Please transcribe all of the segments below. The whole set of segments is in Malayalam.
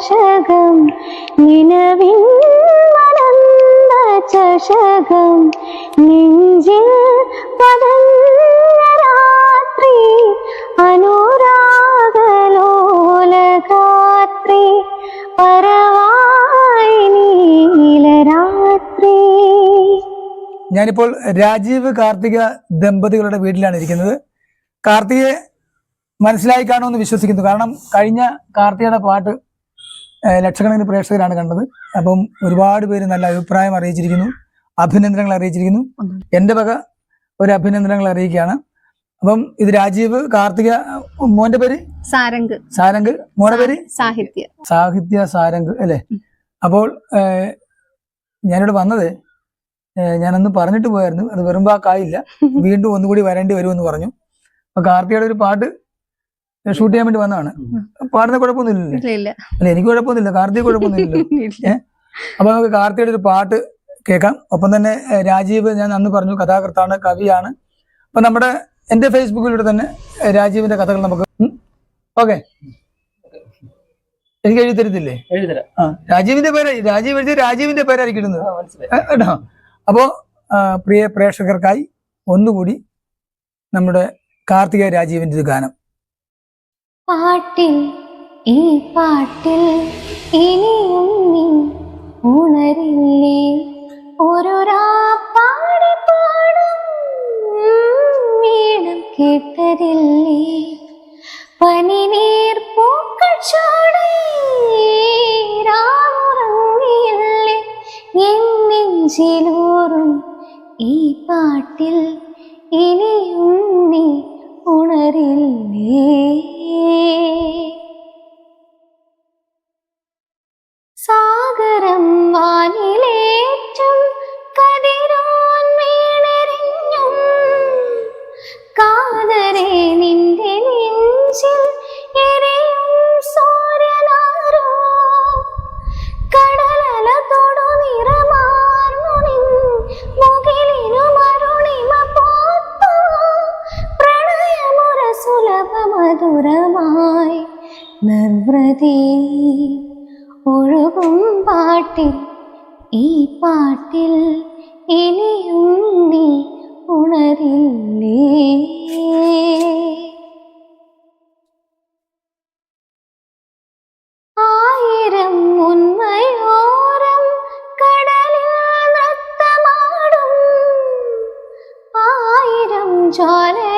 ചഷകം നിലവിൻ മലർന്ന ചഷകം നെഞ്ചിൽ പടഞ്ഞ രാത്രി അനുരാഗലോലകാത്രി പരവായി നീലരാത്രി. ഞാനിപ്പോൾ രാജീവ് കാർത്തിക ദമ്പതികളുടെ വീട്ടിലാണ് ഇരിക്കുന്നത്. കാർത്തികയെ മനസ്സിലായി കാണുമെന്ന് വിശ്വസിക്കുന്നു. കാരണം കഴിഞ്ഞ കാർത്തികയുടെ പാട്ട് ലക്ഷക്കണക്കിന് പ്രേക്ഷകരാണ് കണ്ടത്. അപ്പം ഒരുപാട് പേര് നല്ല അഭിപ്രായം അറിയിച്ചിരിക്കുന്നു. അഭിനന്ദനങ്ങൾ അറിയിച്ചിരിക്കുന്നു. എന്റെ വക ഒരു അഭിനന്ദനങ്ങൾ അറിയിക്കുകയാണ്. അപ്പം ഇത് രാജീവ് കാർത്തിക മോന്റെ പേര്? സാരംഗ്. സാരംഗ്. മോന്റെ പേര്? സാഹിത്യ. സാഹിത്യ സാരംഗ് അല്ലേ? അപ്പോൾ ഞാനിവിടെ വന്നത് ഞാനന്ന് പറഞ്ഞിട്ട് പോയായിരുന്നു. അത് വെറും വാക്കായില്ല. വീണ്ടും ഒന്നുകൂടി വരേണ്ടി വരുമെന്ന് പറഞ്ഞു. അപ്പൊ കാർത്തികയുടെ ഒരു പാട്ട് ഷൂട്ട് ചെയ്യാൻ വേണ്ടി വന്നതാണ്. പാടുന്ന കുഴപ്പമൊന്നുമില്ല ഇല്ല ഇല്ല. അല്ല എനിക്ക് കുഴപ്പമൊന്നുമില്ല. കാർത്തിക്. ഏ? അപ്പൊ നമുക്ക് കാർത്തിയുടെ ഒരു പാട്ട് കേൾക്കാം. ഒപ്പം തന്നെ രാജീവ് ഞാൻ അന്ന് പറഞ്ഞു കഥാകൃത്താണ് കവിയാണ്. അപ്പൊ നമ്മുടെ എന്റെ ഫേസ്ബുക്കിലൂടെ തന്നെ രാജീവിന്റെ കഥകൾ നമുക്ക് ഓക്കെ. എനിക്ക് എഴുതി തരത്തില്ലേ? ആ രാജീവിന്റെ പേര് രാജീവ് എഴുതി രാജീവിന്റെ പേരായിരിക്കും ഇടുന്നത്. കേട്ടോ? അപ്പോ പ്രിയ പ്രേക്ഷകർക്കായി ഒന്നുകൂടി നമ്മുടെ കാർത്തിക രാജീവിന്റെ ഒരു ഗാനം. പാട്ടിൽ ഈ പാട്ടിൽ ഇനിയും നീ ഉണരില്ലേ? പാടി പാടും വീണം കേട്ടതില്ലേ? പനിനീർ പൂക്കൾ ചാടി രാവുറങ്ങിയില്ലേ? എൻ നെഞ്ചിലൂറും ഈ പാട്ടിൽ ഇനിയും നീ ഉണരില്ലേ? മധുരമായി നിർവൃതി. ഒഴുകും പാട്ടിൽ ഈ പാട്ടിൽ ഇനിയും നീ ഉണരില്ലേ? ആയിരം ഉന്മയോരം കടലിൽ നൃത്തമാടും. ആയിരം ജ്വാലയായി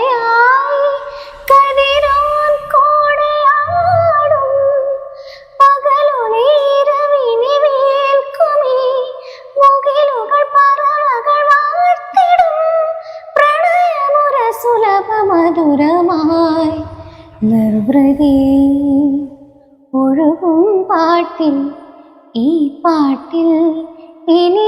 നിർവൃതി ഒഴുകും പാട്ടിൽ ഈ പാട്ടിൽ ഇനിയും